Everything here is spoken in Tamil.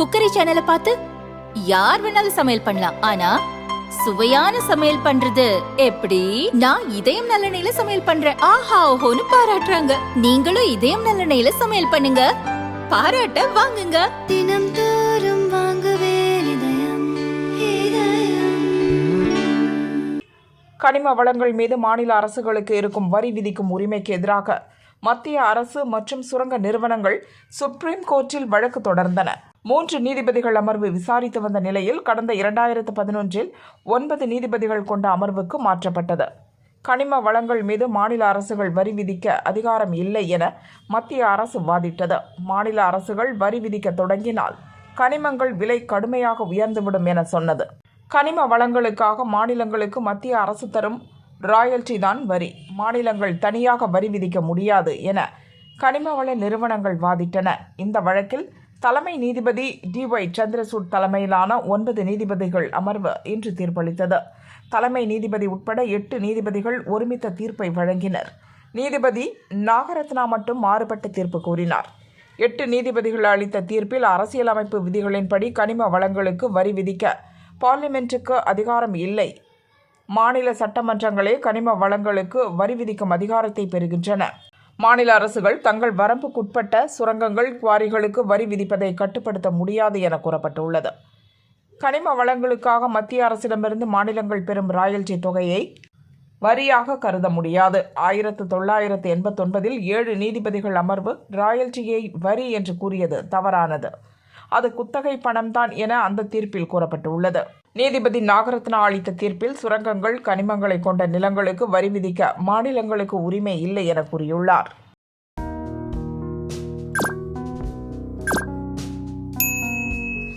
குக்கரி சேனலை பார்த்து யார் வேணாலும் சமையல் பண்ணலாம். ஆனா சுவையான சமையல் பண்றது எப்படி? நான் இதயம் நல்லெண்ணெயில சமையல் பண்றேன். ஆஹா ஓஹோன்னு பாராட்டுறாங்க. நீங்களும் இதயம் நல்லெண்ணெயில சமையல் பண்ணுங்க. பாராட்ட வாங்குங்க. தினம் தோறும் வாங்குவே கனிம வளங்கள் மீது மாநில அரசுகளுக்கு இருக்கும் வரி விதிக்கும் உரிமைக்கு எதிராக மத்திய அரசு மற்றும் சுரங்க நிறுவனங்கள் சுப்ரீம் கோர்ட்டில் வழக்கு தொடர்ந்தன. மூன்று நீதிபதிகள் அமர்வு விசாரித்து வந்த நிலையில் கடந்த இரண்டாயிரத்து பதினொன்றில் ஒன்பது நீதிபதிகள் கொண்ட அமர்வுக்கு மாற்றப்பட்டது. கனிம வளங்கள் மீது மாநில அரசுகள் வரி விதிக்க அதிகாரம் இல்லை என மத்திய அரசு வாதிட்டது. மாநில அரசுகள் வரி விதிக்க தொடங்கினால் கனிமங்கள் விலை கடுமையாக உயர்ந்துவிடும் என சொன்னது. கனிம வளங்களுக்காக மாநிலங்களுக்கு மத்திய அரசு தரும் ராயல்டி தான் வரி. மாநிலங்கள் தனியாக வரி விதிக்க முடியாது என கனிம வள நிறுவனங்கள் வாதிட்டன. இந்த வழக்கில் தலைமை நீதிபதி டி ஒய் சந்திரசூட் தலைமையிலான ஒன்பது நீதிபதிகள் அமர்வு இன்று தீர்ப்பளித்தது. தலைமை நீதிபதி உட்பட எட்டு நீதிபதிகள் ஒருமித்த தீர்ப்பை வழங்கினர். நீதிபதி நாகரத்னா மட்டும் மாறுபட்ட தீர்ப்பு கூறினார். எட்டு நீதிபதிகள் அளித்த தீர்ப்பில் அரசியலமைப்பு விதிகளின்படி கனிம வளங்களுக்கு வரி விதிக்க பார்லிமெண்ட்டுக்கு அதிகாரம் இல்லை. மாநில சட்டமன்றங்களே கனிம வளங்களுக்கு வரி விதிக்கும் அதிகாரத்தை பெறுகின்றன. மாநில அரசுகள் தங்கள் வரம்புக்குட்பட்ட சுரங்கங்கள் குவாரிகளுக்கு வரி விதிப்பதை கட்டுப்படுத்த முடியாது என கூறப்பட்டுள்ளது. கனிம வளங்களுக்காக மத்திய அரசிடமிருந்து மாநிலங்கள் பெறும் ராயல்டி தொகையை வரியாக கருத முடியாது. ஆயிரத்து தொள்ளாயிரத்து எண்பத்தொன்பதில் ஏழு நீதிபதிகள் அமர்வு ராயல்டியை வரி என்று கூறியது தவறானது. அது குத்தகை பணம்தான் என அந்த தீர்ப்பில் கூறப்பட்டுள்ளது. நீதிபதி நாகரத்னா அளித்த தீர்ப்பில் சுரங்கங்கள் கனிமங்களை கொண்ட நிலங்களுக்கு வரி விதிக்க மாநிலங்களுக்கு உரிமை இல்லை என கூறியுள்ளார்.